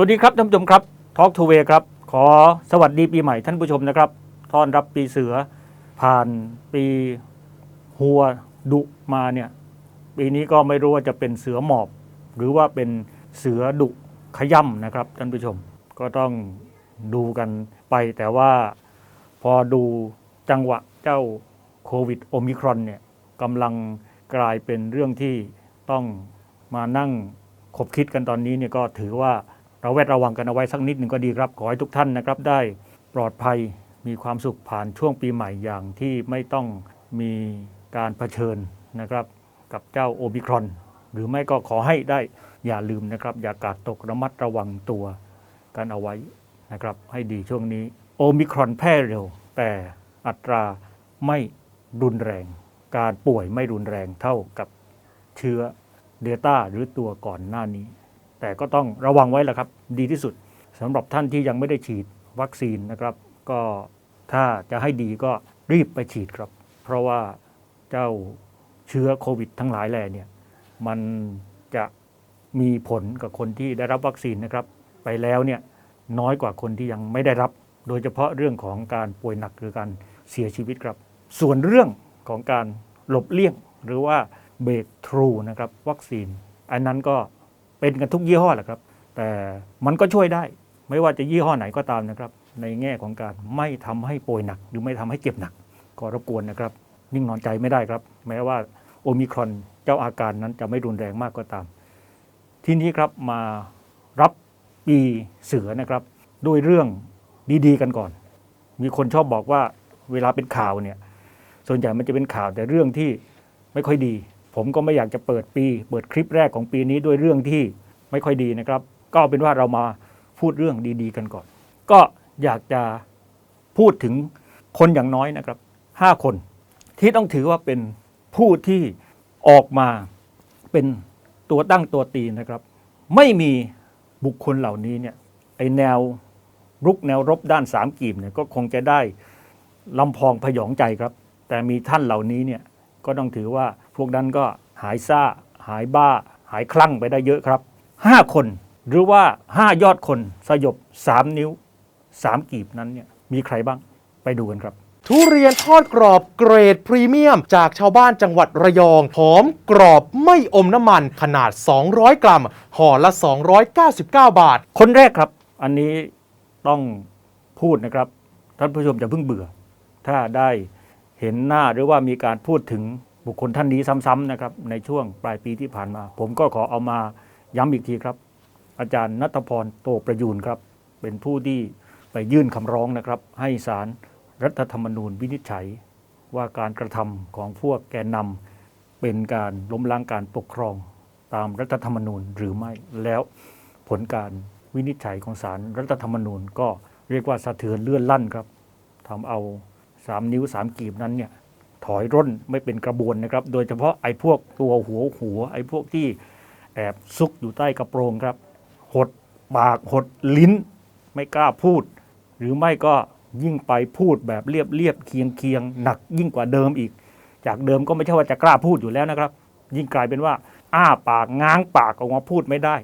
วัสดีครับท่านผู้ชมครับทอล์กทูเวครับ ขอสวัสดีปีใหม่ท่านผู้ชมนะครับต้อนรับปีเสือผ่านปีหัวดุมาเนี่ยปีนี้ก็ไม่รู้ว่าจะเป็นเสือหมอบ หรือว่าเป็นเสือดุขย่ำนะครับท่านผู้ชมก็ต้องดูกันไป แต่ว่าพอดูจังหวะเจ้าโควิดโอมิครอนเนี่ยกำลังกลายเป็นเรื่องที่ต้องมานั่งคบคิดกันตอนนี้เนี่ยก็ถือว่า ราแวดระวังกันเอาไว้สักนิดหนึ่งก็ดีครับ ขอให้ทุกท่านนะครับได้ปลอดภัยมีความสุขผ่านช่วงปีใหม่อย่างที่ไม่ต้องมีการเผชิญนะครับ กับเจ้าโอมิครอน หรือไม่ก็ขอให้ได้อย่าลืมนะครับ อย่ากาดตกระมัดระวังตัวกันเอาไว้นะครับ ให้ดีช่วงนี้โอมิครอนแพร่เร็ว แต่อัตราไม่รุนแรง การป่วยไม่รุนแรงเท่ากับเชื้อเดลต้าหรือตัวก่อนหน้านี้ แต่ก็ต้องระวังไว้แหละครับ ดีที่สุดสำหรับท่านที่ยังไม่ได้ฉีดวัคซีนนะครับ ก็ถ้าจะให้ดีก็รีบไปฉีดครับ เพราะว่าเจ้าเชื้อโควิด ทั้งหลายแหล่เนี่ยมันจะมีผลกับคนที่ได้รับวัคซีนนะครับ ไปแล้วเนี่ยน้อยกว่าคนที่ยังไม่ได้รับ โดยเฉพาะเรื่องของการป่วยหนักหรือการเสียชีวิตครับ ส่วนเรื่องของการหลบเลี่ยงหรือว่าเบรกทรูนะครับวัคซีน อันนั้นก็ เป็นกันทุกยี่ห้อแหละครับ แต่มันก็ช่วยได้ ไม่ว่าจะยี่ห้อไหนก็ตามนะครับ ในแง่ของการไม่ทำให้ป่วยหนัก หรือไม่ทำให้เจ็บหนัก ก็รบกวนนะครับ นิ่งนอนใจไม่ได้ครับ แม้ว่าโอมิครอนเจ้าอาการนั้นจะไม่รุนแรงมากก็ตาม ทีนี้ครับมารับปีเสือนะครับ ด้วยเรื่องดีๆ กันก่อน มีคนชอบบอกว่าเวลาเป็นข่าวเนี่ยส่วนใหญ่มันจะเป็นข่าวแต่เรื่องที่ไม่ค่อยดี ผมก็ไม่อยากจะเปิดปี เปิดคลิปแรกของปีนี้ด้วยเรื่องที่ไม่ค่อยดีนะครับ ก็เป็นว่าเรามาพูดเรื่องดี ๆ กันก่อน ก็อยากจะพูดถึงคนอย่างน้อยนะครับห้าคนที่ต้องถือว่าเป็นผู้ที่ออกมาเป็นตัวตั้งตัวตีนะครับ ไม่มีบุคคลเหล่านี้เนี่ยไอแนวรุกแนวรบด้านสามกีบเนี่ยก็คงจะได้ลำพองพยองใจครับ แต่มีท่านเหล่านี้เนี่ยก็ต้องถือว่า พวกนั้นก็หายซ่า หายบ้า หายคลั่งไปได้เยอะครับห้าคนหรือว่าห้ายอดคนสยบสามนิ้วสามกีบนั้นเนี่ยมีใครบ้างไปดูกันครับ ทุเรียนทอดกรอบเกรดพรีเมียม จากชาวบ้านจังหวัดระยองหอมกรอบไม่อมน้ำมันขนาด 200 กรัมห่อละ 299 บาท คนแรกครับ อันนี้ต้องพูดนะครับ ท่านผู้ชมจะเพิ่งเบื่อ ถ้าได้เห็นหน้าหรือว่ามีการพูดถึง บุคคลท่านนี้ซ้ำๆนะครับในช่วงปลายปีที่ผ่านมา ผมก็ขอเอามาย้ำอีกทีครับ อาจารย์นัทพรโตประยูนครับ เป็นผู้ที่ไปยื่นคำร้องนะครับ ให้ศาลรัฐธรรมนูญวินิจฉัย ว่าการกระทำของพวกแกนนำเป็นการล้มล้างการปกครองตามรัฐธรรมนูญหรือไม่แล้วผลการวินิจฉัยของศาลรัฐธรรมนูญก็เรียกว่าสะเทือนเลื่อนลั่นครับทำเอาสามนิ้วสามกีบนั้นเนี่ย ถอยร่นไม่เป็นกระบวนนะครับ โดยเฉพาะไอ้พวกตัวหัวหัว ไอ้พวกที่แอบซุกอยู่ใต้กระโปรงครับ หดปากหดลิ้น ไม่กล้าพูด หรือไม่ก็ยิ่งไปพูดแบบเรียบเรียบเคียงเคียงหนักยิ่งกว่าเดิมอีก จากเดิมก็ไม่ใช่ว่าจะกล้าพูดอยู่แล้วนะครับ ยิ่งกลายเป็นว่า อ้าปากง้างปากออกมาพูดไม่ได้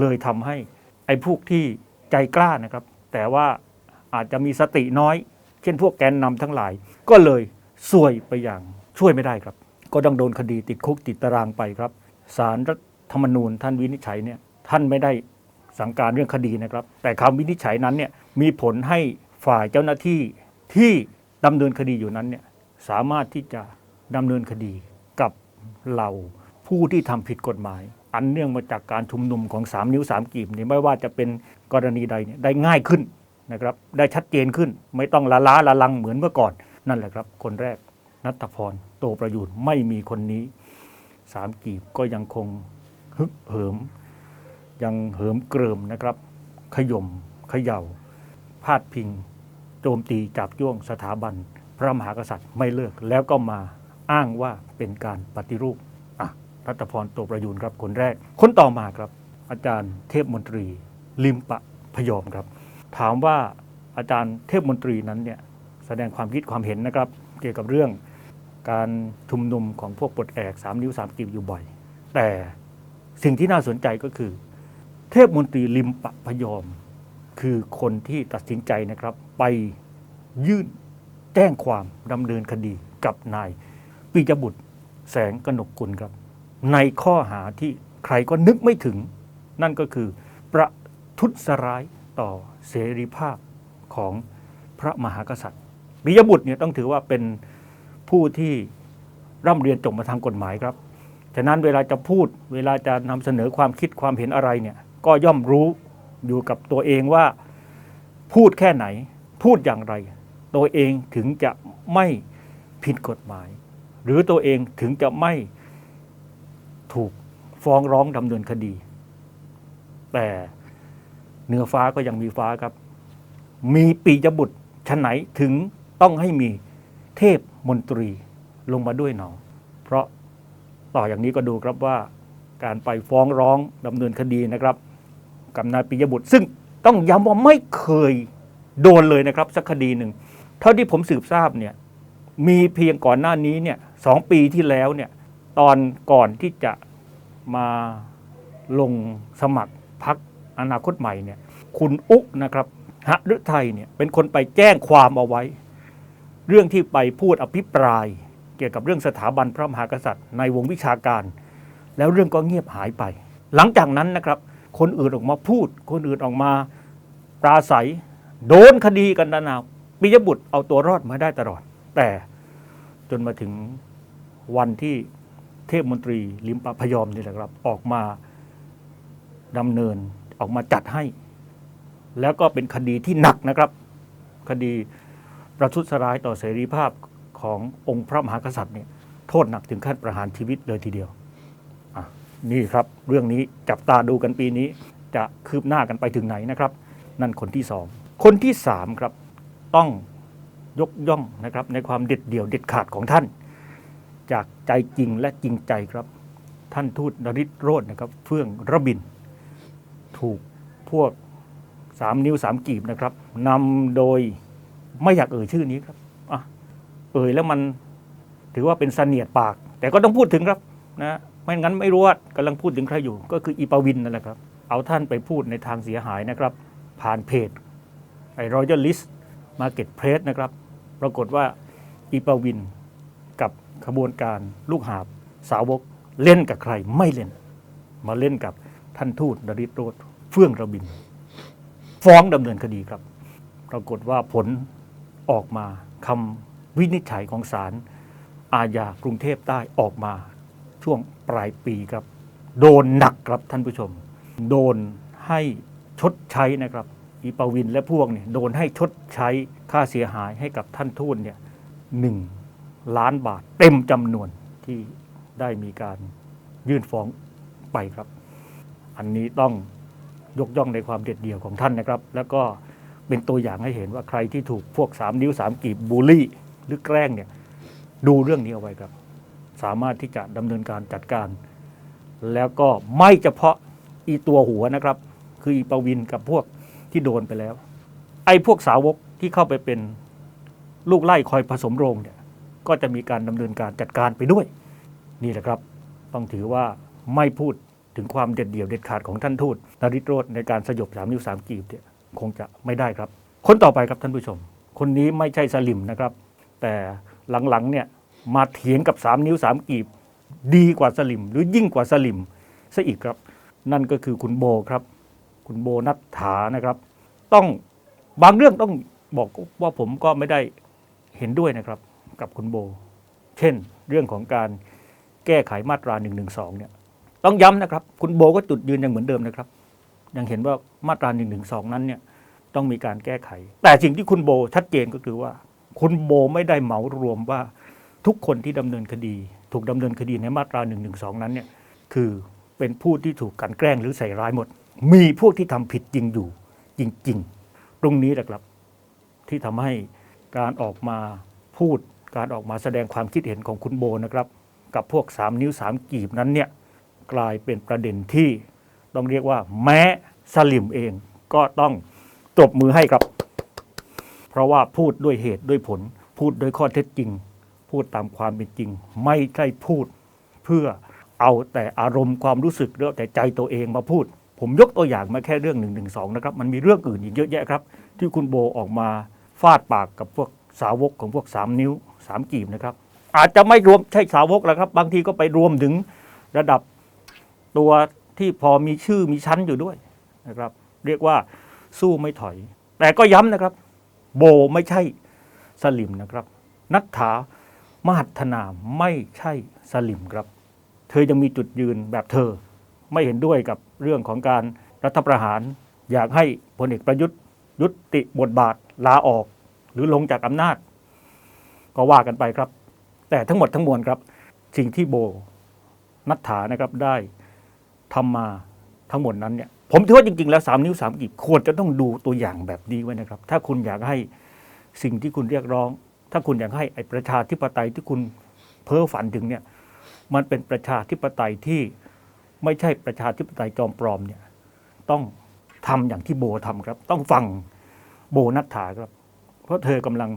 เลยทำให้ไอ้พวกที่ใจกล้านะครับ แต่ว่าอาจจะมีสติน้อย เช่นพวกแกนนำทั้งหลาย ก็เลย ซวยไปอย่างช่วยไม่ได้ครับ ก็ต้องโดนคดีติดคุกติดตารางไปครับสารรัฐธรรมนูญท่านวินิจฉัยเนี่ยท่านไม่ได้สั่งการเรื่องคดีนะครับ แต่คำวินิจฉัยนั้นเนี่ยมีผลให้ฝ่ายเจ้าหน้าที่ที่ดำเนินคดีอยู่นั้นเนี่ยสามารถที่จะดำเนินคดีกับเหล่าผู้ที่ทำผิดกฎหมาย อันเนื่องมาจากการชุมนุมของ 3 นิ้ว 3กีบนี่ไม่ว่าจะเป็นกรณีใดเนี่ยได้ง่ายขึ้นนะครับได้ชัดเจนขึ้น ไม่ต้องละล้าละลังเหมือนเมื่อก่อน นั่นแหละครับ คนแรกนัทพรโตประยูนไม่มีคนนี้สามกีบก็ยังคงฮึกเหิม ยังเหิมเกริมนะครับ ขย่มเขย่าพาดพิง โจมตีจับจ้วงสถาบัน พระมหากษัตริย์ไม่เลิก แล้วก็มาอ้างว่าเป็นการปฏิรูปอะรัตพรโตประยูนครับคนแรก คนต่อมาครับ อาจารย์เทพมนตรี ลิมปะพยอมครับ ถามว่าอาจารย์เทพมนตรีนั้นเนี่ย แสดงความคิดความเห็นนะครับ เกี่ยวกับเรื่องการชุมนุมของพวกปลดแอกสามนิ้วสามกีบอยู่บ่อย แต่สิ่งที่น่าสนใจก็คือ เทพมนตรีลิมปะพยอม คือคนที่ตัดสินใจนะครับ ไปยื่นแจ้งความดำเนินคดีกับนายปิยบุตรแสงกนกกุลครับ ในข้อหาที่ใครก็นึกไม่ถึง นั่นก็คือประทุษร้ายต่อเสรีภาพของพระมหากษัตริย์ ปิยบุตรเนี่ยต้องถือว่าเป็นผู้ที่ร่ำเรียนจบมาทางกฎหมายครับ ฉะนั้นเวลาจะพูดเวลาจะนำเสนอความคิดความเห็นอะไรเนี่ยก็ย่อมรู้อยู่กับตัวเองว่าพูดแค่ไหน พูดอย่างไร ตัวเองถึงจะไม่ผิดกฎหมาย หรือตัวเองถึงจะไม่ถูกฟ้องร้องดำเนินคดี แต่เหนือฟ้าก็ยังมีฟ้าครับ มีปียบุตรชนไหนถึง ต้องให้มีเทพมนตรีลงมาด้วยหนอเพราะต่ออย่างนี้ก็ดูครับว่าการไปฟ้องร้องดำเนินคดีนะครับ กับนายปิยบุตร ซึ่งต้องย้ำว่าไม่เคยโดนเลยนะครับสักคดีหนึ่งเท่าที่ผมสืบทราบเนี่ยมีเพียงก่อนหน้านี้เนี่ยสองปีที่แล้วเนี่ยตอนก่อนที่จะมาลงสมัครพักอนาคตใหม่เนี่ยคุณอุ๊นะครับหฤทัยเนี่ยเป็นคนไปแจ้งความเอาไว้ เรื่องที่ไปพูดอภิปราย เกี่ยวกับเรื่องสถาบันพระมหากษัตริย์ ในวงวิชาการ แล้วเรื่องก็เงียบหายไป หลังจากนั้นนะครับ คนอื่นออกมาพูด คนอื่นออกมาปราศัย โดนคดีกันนานาปิยบุตรเอาตัวรอดมาได้ตลอด แต่จนมาถึงวันที่เทพมนตรีลิมปะพยอมนี่แหละครับ ออกมาดำเนินออกมาจัดให้ แล้วก็เป็นคดีที่หนักนะครับ คดี ประทุษร้ายต่อเสรีภาพขององค์พระมหากษัตริย์เนี่ยโทษหนักถึงขั้นประหารชีวิตเลยทีเดียวอะนี่ครับเรื่องนี้จับตาดูกันปีนี้จะคืบหน้ากันไปถึงไหนนะครับ นั่นคนที่สองคนที่สามครับต้องยกย่องนะครับในความเด็ดเดี่ยวเด็ดขาดของท่าน จากใจจริงและจริงใจครับ ท่านทูตนริศโรจน์นะครับเฟื่องระบิน ถูกพวกสามนิ้วสามกีบนะครับนำโดย ไม่อยากเอ่ยชื่อนี้ครับอะเอ่ยแล้วมันถือว่าเป็นเสนียดปาก แต่ก็ต้องพูดถึงครับนะไม่งั้นไม่รู้ว่ากำลังพูดถึงใครอยู่ ก็คืออีปาวินนั่นแหละครับ เอาท่านไปพูดในทางเสียหายนะครับ ผ่านเพจไอ้รอยัลลิสต์มาเก็ตเพรสนะครับ ปรากฏว่าอีปาวินกับขบวนการลูกหาบสาวกเล่นกับใครไม่เล่น มาเล่นกับท่านทูตนริศโรธเฟื่องระบิน ฟ้องดำเนินคดีครับ ปรากฏว่าผล ออกมาคำวินิจฉัยของศาลอาญากรุงเทพใต้ออกมาช่วงปลายปีครับ โดนหนักครับท่านผู้ชม โดนให้ชดใช้นะครับ อีปาวินและพวกเนี่ยโดนให้ชดใช้ค่าเสียหายให้กับท่านทูตเนี่ยหนึ่งล้านบาทเต็มจำนวนที่ได้มีการยื่นฟ้องไปครับ อันนี้ต้องยกย่องในความเด็ดเดี่ยวของท่านนะครับ แล้วก็ เป็นตัวอย่างให้เห็นว่าใครที่ถูกพวก 3 นิ้ว 3กีบบูลลี่ หรือแกล้งเนี่ยดูเรื่องนี้เอาไว้ครับ สามารถที่จะดำเนินการจัดการ แล้วก็ไม่เฉพาะอีตัวหัวนะครับ คืออีปวินกับพวกที่โดนไปแล้ว ไอ้พวกสาวกที่เข้าไปเป็นลูกไล่คอยผสมโรงเนี่ยก็จะมีการดำเนินการจัดการไปด้วย นี่แหละครับ ต้องถือว่าไม่พูดถึงความเด็ดเดี่ยวเด็ดขาดของท่านทูตนริศโรธในการสยบสามนิ้วสามกีบเนี่ย คงจะไม่ได้ครับ คนต่อไปครับท่านผู้ชม คนนี้ไม่ใช่สลิมนะครับ แต่หลังๆเนี่ยมาเถียงกับสามนิ้วสามกีบ ดีกว่าสลิม หรือยิ่งกว่าสลิมซะอีกครับ นั่นก็คือคุณโบครับ คุณโบนัทถานะครับ ต้องบางเรื่องต้องบอกว่าผมก็ไม่ได้เห็นด้วยนะครับกับคุณโบ เช่น เรื่องของการแก้ไขมาตรา1นึเนี่ยต้องย้ำนะครับ คุณโบก็จุดยืนยังเหมือนเดิมนะครับ ยังเห็นว่ามาตรา1นึนั้นเนี่ยต้องมีการแก้ไข แต่สิ่งที่คุณโบชัดเจนก็คือว่า คุณโบไม่ได้เหมารวมว่าทุกคนที่ดำเนินคดี ถูกดำเนินคดีในมาตรา1นึนั้นเนี่ยคือเป็นผู้ที่ถูกกันแกล้งหรือใส่ร้ายหมด มีพวกที่ทำผิดจริงอยู่จริง ๆ ตรงนี้แหละครับ ที่ทำให้การออกมาพูดการออกมาแสดงความคิดเห็นของคุณโบนะครับ กับพวก 3 นิ้ว 3 กีบนั้นเนี่ยกลายเป็นประเด็นที่ ต้องเรียกว่า แม้สลิมเองก็ต้องตบมือให้ครับ เพราะว่าพูดด้วยเหตุด้วยผล พูดด้วยข้อเท็จจริง พูดตามความเป็นจริง ไม่ใช่พูดเพื่อเอาแต่อารมณ์ความรู้สึกหรือแต่ใจตัวเองมาพูด ผมยกตัวอย่างมาแค่เรื่อง1นึนะครับ มันมีเรื่องอื่นอีกเยอะแยะครับ ที่คุณโบออกมาฟาดปากกับพวกสาวกของพวก 3 นิ้ว 3 กีบนะครับ อาจจะไม่รวมใช่สาวกแล้วครับ บางทีก็ไปรวมถึงระดับตัว ที่พอมีชื่อมีชั้นอยู่ด้วยนะครับ เรียกว่าสู้ไม่ถอย แต่ก็ย้ำนะครับ โบไม่ใช่สลิมนะครับ นัทธามหัฒนาไม่ใช่สลิมครับ เธอยังมีจุดยืนแบบเธอไม่เห็นด้วยกับเรื่องของการรัฐประหาร อยากให้พลเอกประยุทธ์ ยุติบทบาทลาออก หรือลงจากอำนาจ ก็ว่ากันไปครับ แต่ทั้งหมดทั้งมวลครับ สิ่งที่โบนัทธานะครับได้ ทำมาทั้งหมดนั้นเนี่ยผมถือว่าจริงๆ แล้วสามนิ้วสามกีบควรจะต้องดูตัวอย่างแบบนี้ไว้นะครับ ถ้าคุณอยากให้สิ่งที่คุณเรียกร้อง ถ้าคุณอยากให้ไอ้ประชาธิปไตยที่คุณเพ้อฝันถึงเนี่ยมันเป็นประชาธิปไตยที่ไม่ใช่ประชาธิปไตยจอมปลอมเนี่ยต้องทำอย่างที่โบทำครับ ต้องฟังโบนัทธาครับ เพราะเธอกำลัง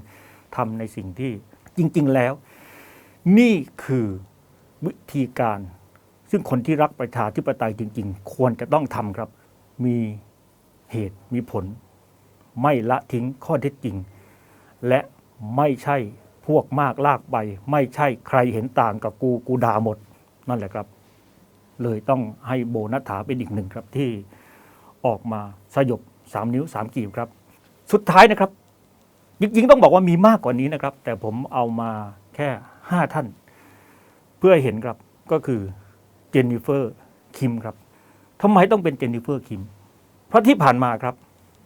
ทำในสิ่งที่จริง ๆ แล้ว นี่คือวิธีการ ซึ่งคนที่รักประชาธิปไตยจริง ๆ ควรจะต้องทำครับ มีเหตุมีผล ไม่ละทิ้งข้อเท็จจริง และไม่ใช่พวกมากลากไป ไม่ใช่ใครเห็นต่างกับกูกูด่าหมด นั่นแหละครับ เลยต้องให้โบนัฐาเป็นอีกหนึ่งครับที่ออกมาสยบสามนิ้วสามกีบครับ สุดท้ายนะครับจริงๆต้องบอกว่ามีมากกว่านี้นะครับ แต่ผมเอามาแค่ห้าท่าน เพื่อเห็นครับก็คือ เจนนิเฟอร์คิมครับทำไมต้องเป็นเจนนิเฟอร์คิม เพราะที่ผ่านมาครับ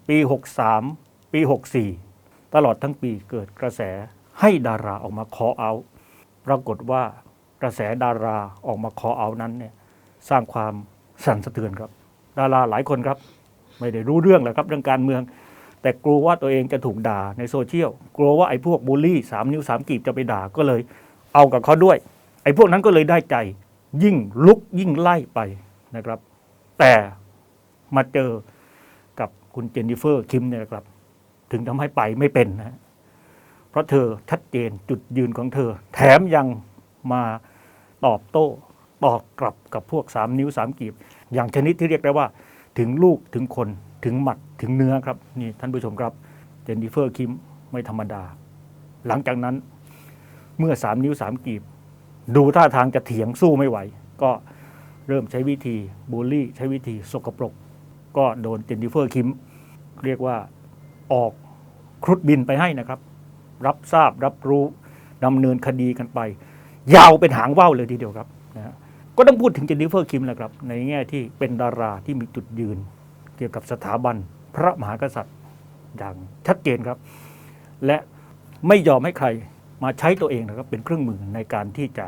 ปี 63 ปี 64 ตลอดทั้งปีเกิดกระแสให้ดาราออกมาคอเอา ปรากฏว่ากระแสดาราออกมาคอเอานั้นเนี่ยสร้างความสั่นสะเทือนครับ ดาราหลายคนครับ ไม่ได้รู้เรื่องแหละครับเรื่องการเมือง แต่กลัวว่าตัวเองจะถูกด่าในโซเชียลกลัวว่าไอ้พวกบูลลี่สามนิ้วสามกีบจะไปด่าก็เลยเอากับเขาด้วย ไอ้พวกนั้นก็เลยได้ใจ ยิ่งลุกยิ่งไล่ไปนะครับ แต่มาเจอกับคุณเจนนิเฟอร์คิมเนี่ยนะครับ ถึงทำให้ไปไม่เป็นนะเพราะเธอชัดเจนจุดยืนของเธอ แถมยังมาตอบโต้ตอบกลับกับพวกสามนิ้วสามกีบ อย่างชนิดที่เรียกได้ว่า ถึงลูกถึงคนถึงหมัดถึงเนื้อครับ นี่ท่านผู้ชมครับเจนนิเฟอร์คิมไม่ธรรมดา หลังจากนั้นเมื่อสามนิ้วสามกีบ ดูท่าทางจะเถียงสู้ไม่ไหว ก็เริ่มใช้วิธีบูลลี่ ใช้วิธีสกปรก ก็โดนเจนนิเฟอร์คิม เรียกว่าออกครุฑบินไปให้นะครับ รับทราบรับรู้ดำเนินคดีกันไป ยาวเป็นหางว่าวเลยทีเดียวครับนะฮะก็ต้องพูดถึงเจนนิเฟอร์คิมแหละครับ ในแง่ที่เป็นดาราที่มีจุดยืน เกี่ยวกับสถาบันพระมหากษัตริย์อย่างชัดเจนครับ และไม่ยอมให้ใคร มาใช้ตัวเองนะครับเป็นเครื่องมือในการที่จะ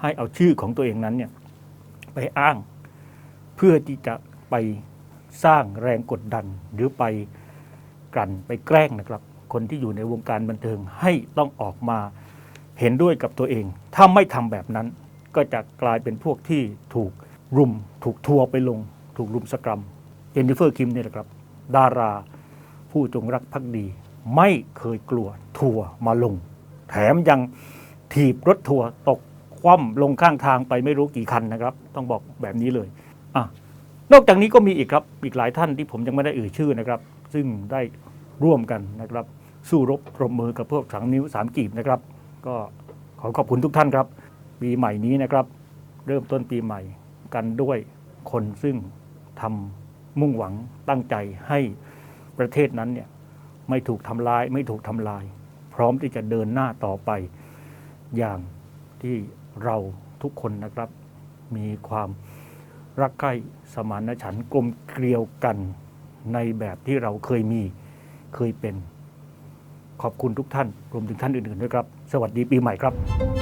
ให้เอาชื่อของตัวเองนั้นเนี่ยไปอ้าง เพื่อที่จะไปสร้างแรงกดดัน หรือไปกลั่นไปแกล้งนะครับ คนที่อยู่ในวงการบันเทิงให้ต้องออกมาเห็นด้วยกับตัวเอง ถ้าไม่ทำแบบนั้น ก็จะกลายเป็นพวกที่ถูกรุม ถูกทัวร์ไปลง ถูกรุมสกรัมเจนนิเฟอร์คิมเนี่ยแหละครับ ดาราผู้จงรักภักดี ไม่เคยกลัวทัวร์มาลง แถมยังถีบรถทัวร์ตกคว่ำลงข้างทางไปไม่รู้กี่คันนะครับ ต้องบอกแบบนี้เลยอะนอกจากนี้ก็มีอีกครับอีกหลายท่านที่ผมยังไม่ได้เอ่ยชื่อนะครับ ซึ่งได้ร่วมกันนะครับ สู้รบรบมือกับพวกสามนิ้วสามกีบนะครับ ก็ขอขอบคุณทุกท่านครับ ปีใหม่นี้นะครับ เริ่มต้นปีใหม่กันด้วยคนซึ่งทำมุ่งหวังตั้งใจให้ประเทศนั้นเนี่ยไม่ถูกทำลายไม่ถูกทำลาย พร้อมที่จะเดินหน้าต่อไป อย่างที่เราทุกคนนะครับ มีความรักใคร่สมานฉันท์กลมเกลียวกันในแบบที่เราเคยมีเคยเป็น ขอบคุณทุกท่านรวมถึงท่านอื่นๆด้วยครับ สวัสดีปีใหม่ครับ